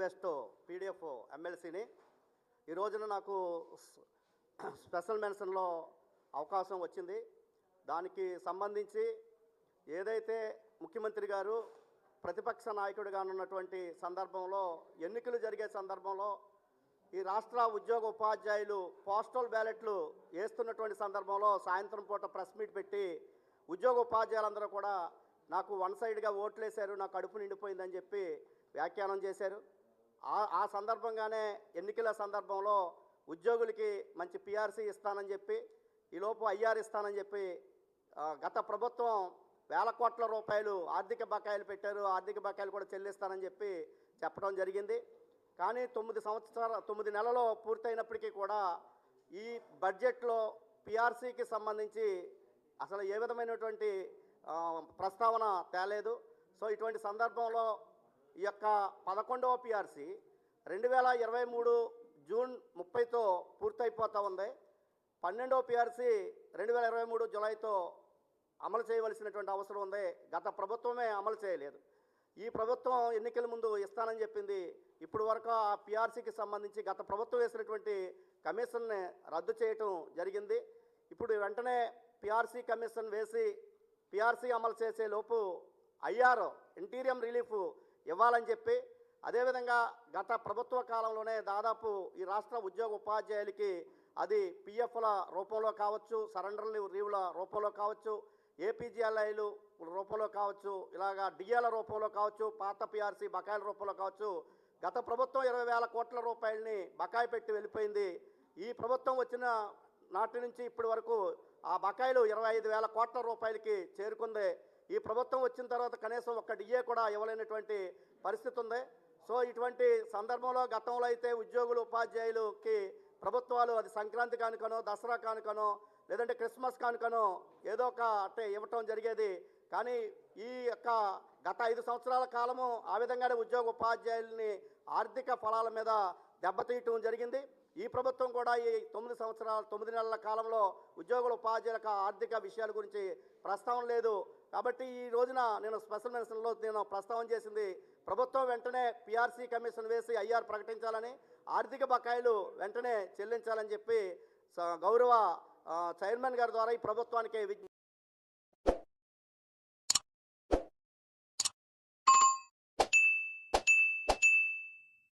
West PDF ఎమ్మెల్సీని. ఈ రోజున నాకు స్పెషల్ మెన్షన్లో అవకాశం వచ్చింది. దానికి సంబంధించి ఏదైతే ముఖ్యమంత్రి గారు ప్రతిపక్ష నాయకుడిగా ఉన్నటువంటి సందర్భంలో ఎన్నికలు జరిగే సందర్భంలో ఈ రాష్ట్ర ఉద్యోగ ఉపాధ్యాయులు పోస్టల్ బ్యాలెట్లు వేస్తున్నటువంటి సందర్భంలో సాయంత్రం పూట ప్రెస్ మీట్ పెట్టి ఉద్యోగ ఉపాధ్యాయులందరూ కూడా నాకు వన్ సైడ్గా ఓట్లేశారు నా కడుపు నిండిపోయిందని చెప్పి వ్యాఖ్యానం చేశారు. ఆ ఆ సందర్భంగానే ఎన్నికల సందర్భంలో ఉద్యోగులకి మంచి పిఆర్సీ ఇస్తానని చెప్పి ఈలోపు ఐఆర్ ఇస్తానని చెప్పి గత ప్రభుత్వం వేల కోట్ల రూపాయలు ఆర్థిక బకాయిలు పెట్టారు ఆర్థిక బకాయిలు కూడా చెల్లిస్తానని చెప్పి చెప్పడం జరిగింది. కానీ తొమ్మిది సంవత్సరాల తొమ్మిది నెలలో పూర్తయినప్పటికీ కూడా ఈ బడ్జెట్లో పిఆర్సీకి సంబంధించి అసలు ఏ విధమైనటువంటి ప్రస్తావన తేలేదు. సో ఇటువంటి సందర్భంలో ఈ యొక్క పదకొండవ పిఆర్సి రెండు వేల ఇరవై మూడు జూన్ ముప్పైతో పూర్తయిపోతూ ఉంది. పన్నెండవ పిఆర్సి రెండు వేల ఇరవై మూడు జులైతో అమలు చేయవలసినటువంటి అవసరం ఉంది. గత ప్రభుత్వమే అమలు చేయలేదు. ఈ ప్రభుత్వం ఎన్నికల ముందు ఇస్తానని చెప్పింది. ఇప్పుడు వరకు ఆ పిఆర్సీకి సంబంధించి గత ప్రభుత్వం వేసినటువంటి కమిషన్ని రద్దు చేయటం జరిగింది. ఇప్పుడు వెంటనే పిఆర్సీ కమిషన్ వేసి పిఆర్సీ అమలు చేసే లోపు ఐఆర్ ఇంటీరియం రిలీఫ్ ఇవ్వాలని చెప్పి అదేవిధంగా గత ప్రభుత్వ కాలంలోనే దాదాపు ఈ రాష్ట్ర ఉద్యోగ ఉపాధ్యాయులకి అది పిఎఫ్ల రూపంలో కావచ్చు సరెండర్ లీవ్ల రూపంలో కావచ్చు ఏపీజీఎల్ఐలు రూపంలో కావచ్చు ఇలాగా డిఎల రూపంలో కావచ్చు పాత పిఆర్సీ బకాయిల రూపంలో కావచ్చు గత ప్రభుత్వం ఇరవై వేల కోట్ల రూపాయలని బకాయి పెట్టి వెళ్ళిపోయింది. ఈ ప్రభుత్వం వచ్చిన నాటి నుంచి ఇప్పటి వరకు ఆ బకాయిలు ఇరవై ఐదు వేల కోట్ల రూపాయలకి చేరుకుంది. ఈ ప్రభుత్వం వచ్చిన తర్వాత కనీసం ఒక్క డిఏ కూడా ఇవ్వలేనటువంటి పరిస్థితి ఉంది. సో ఇటువంటి సందర్భంలో గతంలో అయితే ఉద్యోగులు ఉపాధ్యాయులకి ప్రభుత్వాలు అది సంక్రాంతి కానుకనో దసరా కానుకనో లేదంటే క్రిస్మస్ కానుకనో ఏదో ఒక అంటే ఇవ్వటం జరిగేది. కానీ ఈ యొక్క గత ఐదు సంవత్సరాల కాలము ఆ విధంగానే ఉద్యోగ ఉపాధ్యాయుల్ని ఆర్థిక ఫలాల మీద దెబ్బతీయటం జరిగింది. ఈ ప్రభుత్వం కూడా ఈ తొమ్మిది సంవత్సరాల తొమ్మిది నెలల కాలంలో ఉద్యోగుల ఉపాధ్యాయుల ఆర్థిక విషయాల గురించి ప్రస్తావన లేదు. కాబట్టి ఈ రోజున నేను స్పెషల్ మెన్షన్లో నేను ప్రస్తావన చేసింది ప్రభుత్వం వెంటనే పిఆర్సీ కమిషన్ వేసి ఐఆర్ ప్రకటించాలని ఆర్థిక బకాయిలు వెంటనే చెల్లించాలని చెప్పి గౌరవ చైర్మన్ గారి ద్వారా ఈ ప్రభుత్వానికి